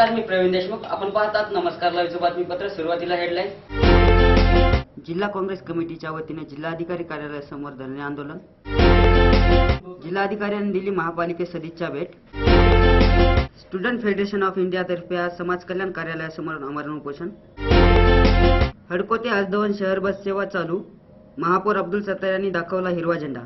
नमस्कार मी प्रवीण देशमुख. आपण पाहतात नमस्कार लाईव्हचं बातमीपत्र सुरुवातीला हेडलाईन जिल्हा काँग्रेस कमिटीच्या वतीने जिल्हाधिकारी कार्यालयासमोर धरणे आंदोलन. जिल्हाधिकाऱ्यांनी दिली महापालिके सदिच्छा भेट. स्टुडंट फेडरेशन ऑफ इंडियातर्फे आज समाज कल्याण कार्यालयासमोर आमरण उपोषण. हडको ते आजदवन शहर बस सेवा चालू. महापौर अब्दुल सत्तार यांनी दाखवला हिरवा झेंडा.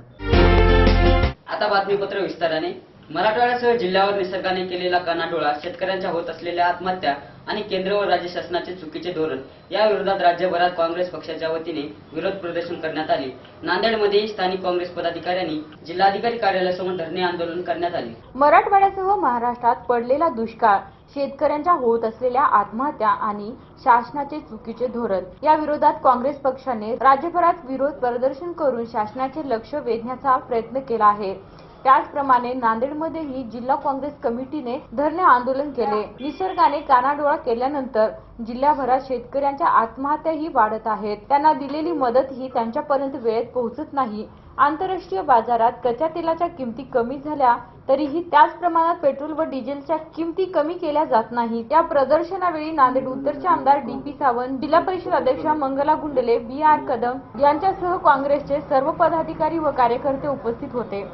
आता बातमीपत्र विस्ताराने. मराठवाड्यासह जिल्ह्यावर निसर्गाने केलेला कानाडोळा शेतकऱ्यांच्या होत असलेल्या आत्महत्या आणि केंद्र व राज्य शासनाचे चुकीचे धोरण या विरोधात राज्यभरात काँग्रेस पक्षाच्या वतीने विरोध प्रदर्शन करण्यात आले. नांदेडमध्येही स्थानिक काँग्रेस पदाधिकाऱ्यांनी जिल्हाधिकारी कार्यालयासमोर धरणे आंदोलन करण्यात आले. मराठवाड्यासह महाराष्ट्रात पडलेला दुष्काळ शेतकऱ्यांच्या होत असलेल्या आत्महत्या आणि शासनाचे चुकीचे धोरण या विरोधात काँग्रेस पक्षाने राज्यभरात विरोध प्रदर्शन करून शासनाचे लक्ष वेधण्याचा प्रयत्न केला आहे. त्याचप्रमाणे नांदेडमध्येही जिल्हा काँग्रेस कमिटीने धरणे आंदोलन केले. निसर्गाने कानाडोळा केल्यानंतर जिल्ह्याभरात शेतकऱ्यांच्या आत्महत्याही वाढत आहेत. त्यांना दिलेली मदत ही त्यांच्यापर्यंत वेळेत पोहोचत नाही. आंतरराष्ट्रीय बाजारात कच्च्या तेलाच्या किमती कमी झाल्या तरीही त्याच प्रमाणात पेट्रोल व डिझेलच्या किमती कमी केल्या जात नाही. या प्रदर्शनावेळी नांदेड उत्तरचे आमदार डी पी सावंत जिल्हा परिषद अध्यक्षा मंगला गुंडले बी आर कदम यांच्यासह काँग्रेसचे सर्व पदाधिकारी व कार्यकर्ते उपस्थित होते.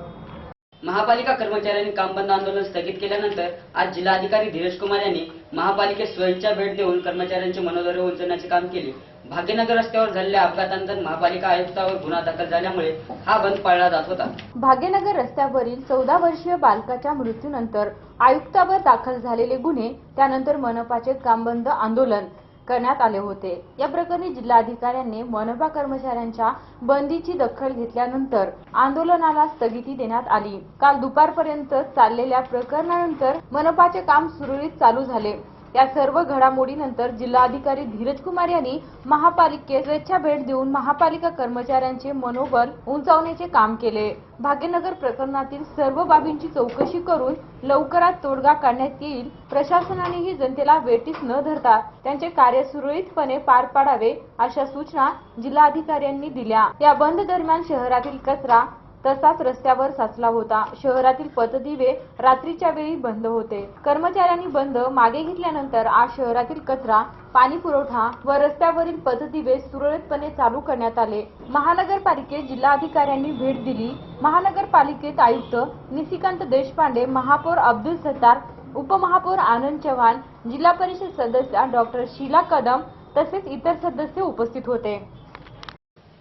महापालिका कर्मचाऱ्यांनी काम बंद आंदोलन स्थगित केल्यानंतर आज जिल्हाधिकारी धीरज कुमार यांनी महापालिकेत स्वयंच्या भेट देऊन कर्मचाऱ्यांचे मनोदर उंचवण्याचे काम केले. भाग्यनगर रस्त्यावर झालेल्या अपघातानंतर महापालिका आयुक्तावर गुन्हा दाखल झाल्यामुळे हा बंद पाळला जात होता. भाग्यनगर रस्त्यावरील चौदा वर्षीय बालकाच्या मृत्यूनंतर आयुक्तावर दाखल झालेले गुन्हे त्यानंतर मनपाचे काम बंद आंदोलन. करण्यात आले होते. या प्रकरणी जिल्हाधिकाऱ्यांनी मनपा कर्मचाऱ्यांच्या बंदीची दखल घेतल्यानंतर आंदोलनाला स्थगिती देण्यात आली. काल दुपारपर्यंत चाललेल्या प्रकरणानंतर मनपाचे काम सुरळीत चालू झाले. या सर्व घडामोडीनंतर जिल्हाधिकारी धीरज कुमार यांनी महापालिकेत स्वेच्छा भेट देऊन महापालिका कर्मचाऱ्यांचे मनोबल उंचावण्याचे काम केले. भाग्यनगर प्रकरणातील सर्व बाबींची चौकशी करून लवकरात तोडगा काढण्यात येईल प्रशासनानेही जनतेला वेटीस न धरता त्यांचे कार्य सुरळीतपणे पार पाडावे अशा सूचना जिल्हाधिकाऱ्यांनी दिल्या. या बंद दरम्यान शहरातील कचरा तसाच रस्त्यावर साचला होता. शहरातील पथदिवे रात्रीच्या वेळी बंद होते. कर्मचाऱ्यांनी बंद मागे घेतल्यानंतर आज शहरातील कचरा पाणी पुरवठा व रस्त्यावरील पथदिवे सुरळीतपणे चालू करण्यात आले. महानगरपालिकेत जिल्हाधिकाऱ्यांनी भेट दिली. महानगरपालिकेत आयुक्त निशिकांत देशपांडे महापौर अब्दुल सत्तार उपमहापौर आनंद चव्हाण जिल्हा परिषद सदस्य डॉक्टर शीला कदम तसेच इतर सदस्य उपस्थित होते.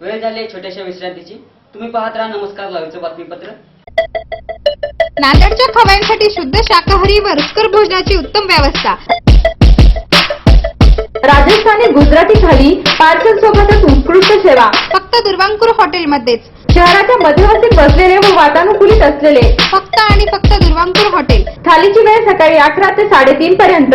वेळ झाली छोट्याशा विश्रांतीची. तुम्ही पाहत राहा नमस्कार लाईव्हचं बातमीपत्र. नांदेडच्या खवयांसाठी शुद्ध शाकाहारी व रुचकर भोजनाची उत्तम व्यवस्था. राजस्थानी गुजराती थाली पार्सल सोबतच उत्कृष्ट सेवा. फक्त दुर्वांकुर हॉटेलमध्येच. शहराच्या मध्यवर्ती बसलेले व वातानुकूलित असलेले. फक्त आणि फक्त दुर्वांकुर हॉटेल. थालीची वेळ सकाळी अकरा ते साडेतीन पर्यंत.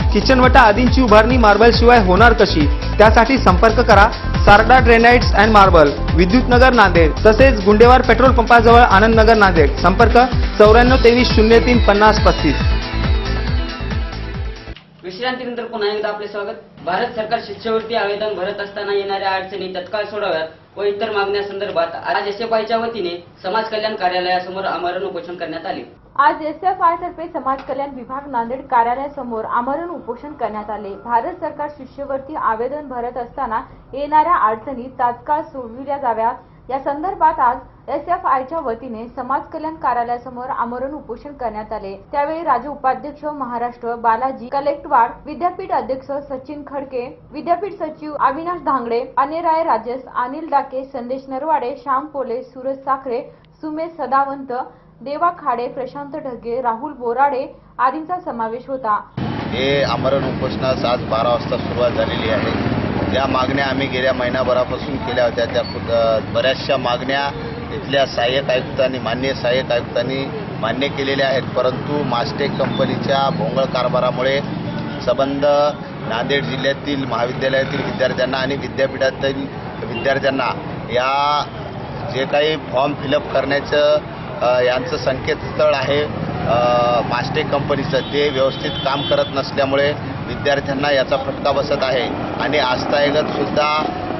किचनवटा आदींची उभारणी मार्बल शिवाय होणार कशी? त्यासाठी संपर्क करा. Sarda granites and marble Vidyutnagar Nanded तसेच गुंडेवार पेट्रोल पंपाजवळ आनंदनगर नांदेड. संपर्क चौऱ्याण्णव तेवीस शून्य तीन पन्नास पस्तीस. विश्रांतीनंतर पुन्हा एकदा आपले स्वागत. भारत सरकार शिष्यवृत्ती आवेदन भरत असताना येणाऱ्या अडचणी तत्काळ सोडाव्यात व इतर मागण्यासंदर्भात आज एसएफआयच्या वतीने समाज कल्याण कार्यालयासमोर आमरण उपोषण करण्यात आले. आज एस एफ आय तर्फे समाज कल्याण विभाग नांदेड कार्यालयासमोर आमरण उपोषण करण्यात आले. भारत सरकार शिष्यवृत्ती आवेदन भरत असताना येणाऱ्या अडचणी तात्काळ सोडविल्या जाव्यात. या संदर्भात आज एस एफ आयच्या वतीने समाज कल्याण कार्यालयासमोर आमरण उपोषण करण्यात आले. त्यावेळी राज्य उपाध्यक्ष महाराष्ट्र बालाजी कलेक्टवाड विद्यापीठ अध्यक्ष सचिन खडके विद्यापीठ सचिव अविनाश धांगडे अनिराय राजेश अनिल डाके संदेश नरवाडे श्याम पोले सूरज साखरे सुमेश सदावंत देवा खाडे प्रशांत ढगे राहुल बोराडे आदींचा समावेश होता. हे आमरण उपोषणास आज बारा वाजता सुरुवात झालेली आहे. ज्या मागण्या आम्ही गेल्या महिनाभरापासून केल्या होत्या त्या बऱ्याचशा मागण्या इथल्या सहाय्यक आयुक्तांनी मान्य सहाय्यक आयुक्तांनी मान्य केलेल्या आहेत. परंतु मास्टेक कंपनीच्या भोंगळ कारभारामुळे संबंध नांदेड जिल्ह्यातील महाविद्यालयातील विद्यार्थ्यांना आणि विद्यापीठातील विद्यार्थ्यांना या जे काही फॉर्म फिलअप करण्याचं यांचं संकेतस्थळ आहे. मास्टेक कंपनीचं. ते व्यवस्थित काम करत नसल्यामुळे विद्यार्थ्यांना याचा फटका बसत आहे. आणि आस्थायगतसुद्धा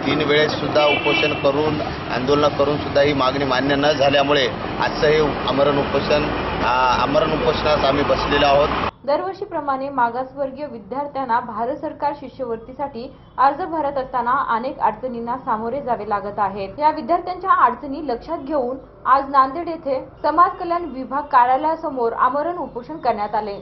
तीन वेळेससुद्धा उपोषण करून आंदोलनं करूनसुद्धा ही मागणी मान्य न झाल्यामुळे आजचं हे आमरण उपोषण आमरण उपोषणात आम्ही बसलेलो आहोत. दरवर्षीप्रमाणे मागासवर्गीय विद्यार्थ्यांना भारत सरकार शिष्यवृत्तीसाठी अर्ज भरत असताना अनेक अडचणींना सामोरे जावे लागत आहेत. या विद्यार्थ्यांच्या अडचणी लक्षात घेऊन आज नांदेड येथे समाज कल्याण विभाग कार्यालयासमोर आमरण उपोषण करण्यात आले.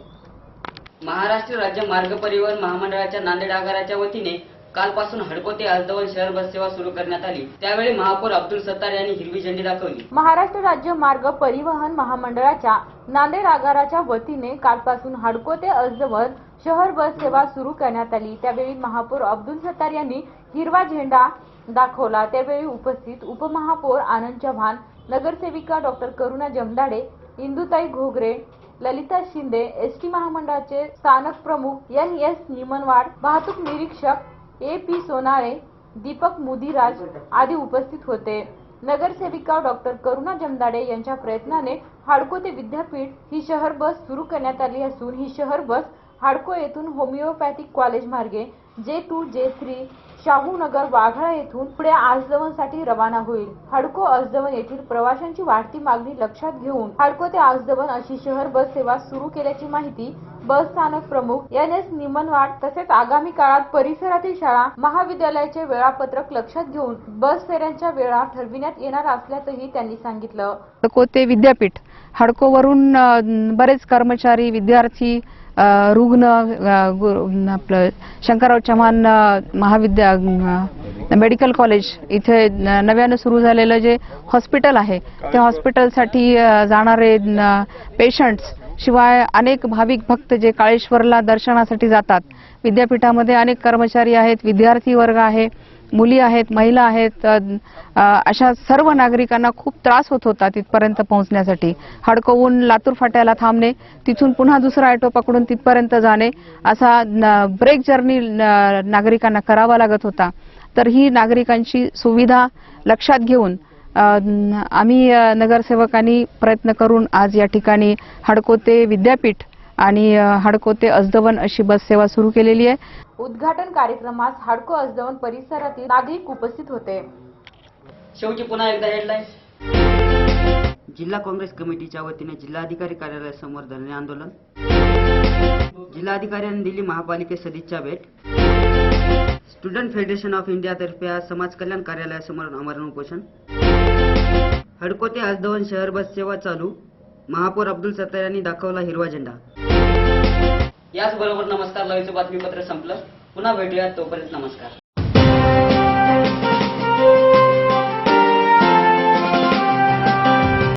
महाराष्ट्र राज्य मार्ग परिवहन महामंडळाच्या नांदेड आगाराच्या वतीने कालपासून हडको अर्धवन शहर बस सेवा सुरू करण्यात आली. त्यावेळी महापौर अब्दुल सत्तार यांनी हिरवी झेंडी दाखवली. महाराष्ट्र राज्य मार्ग परिवहन महामंडळाच्या नांदेड आगाराच्या वतीने कालपासून हडकोते अर्धवन शहर बस सेवा सुरू करण्यात आली. त्यावेळी महापौर अब्दुल सत्तार यांनी हिरवा झेंडा दाखवला. त्यावेळी उपस्थित उपमहापौर आनंद चव्हाण नगरसेविका doctor Karuna Jamdade Indutai Ghogare Lalita Shinde S T महामंडळाचे स्थानक प्रमुख एन एस निमनवाड वाहतूक निरीक्षक ए पी सोनाळे दीपक मुदिराज आदी उपस्थित होते. नगरसेविका डॉक्टर करुणा जमदाडे यांच्या प्रयत्नाने हाडको ते विद्यापीठ ही शहर बस सुरू करण्यात आली असून ही शहर बस हाडको येथून होमिओपॅथिक कॉलेज मार्गे जे टू जे थ्री शाहूनगर वाघाळा येथून पुढे आजदवनसाठी रवाना होईल. हाडको आजदवन येथील प्रवाशांची वाढती मागणी लक्षात घेऊन हाडको ते आजदवन अशी शहर बस सेवा सुरू केल्याची माहिती बस स्थानक प्रमुख एन एस निमनवाड तसेच आगामी काळात परिसरातील शाळा महाविद्यालयाचे वेळापत्रक लक्षात घेऊन बस फेऱ्यांच्या वेळा ठरविण्यात येणार असल्याचंही त्यांनी सांगितलं. कोते विद्यापीठ हडकोवरून बरेच कर्मचारी विद्यार्थी रुग्ण आपलं शंकरराव चव्हाण महाविद्या मेडिकल कॉलेज इथे नव्यानं सुरू झालेलं जे हॉस्पिटल आहे त्या हॉस्पिटलसाठी जाणारे पेशंट्स शिवाय अनेक भाविक भक्त जे काळेश्वरला दर्शनासाठी जातात. विद्यापीठामध्ये अनेक कर्मचारी आहेत विद्यार्थी वर्ग आहे मुली आहेत महिला आहेत अशा सर्व नागरिकांना खूप त्रास होत होता तिथपर्यंत पोहोचण्यासाठी. हडकवून लातूर फाट्याला थांबणे तिथून पुन्हा दुसरा ऑटो पकडून तिथपर्यंत जाणे असा न- ब्रेक जर्नी न- नागरिकांना करावा लागत होता. तर ही नागरिकांची सुविधा लक्षात घेऊन आम्ही नगरसेवकांनी प्रयत्न करून आज या ठिकाणी हडको ते विद्यापीठ आणि अ, हडको ते अजदवन अशी बस सेवा सुरू केलेली आहे. उद्घाटन कार्यक्रमास हाडको अजदवन परिसरातील नागरिक उपस्थित होते. शेवटी पुन्हा एकदा हेडलाईन जिल्हा काँग्रेस कमिटीच्या वतीने जिल्हाधिकारी कार्यालयासमोर धरणे आंदोलन. जिल्हाधिकाऱ्यांनी दिली महापालिके सदिच्छा भेट. स्टुडंट फेडरेशन ऑफ इंडियातर्फे आज समाज कल्याण कार्यालयासमोर आमरण उपोषण. हडको ते आजदवन शहर बस सेवा चालू. महापौर अब्दुल सत्तार यांनी दाखवला हिरवा झेंडा. याचबरोबर नमस्कार लवीचं बातमीपत्र संपलं. पुन्हा भेटूयात तोपर्यंत नमस्कार.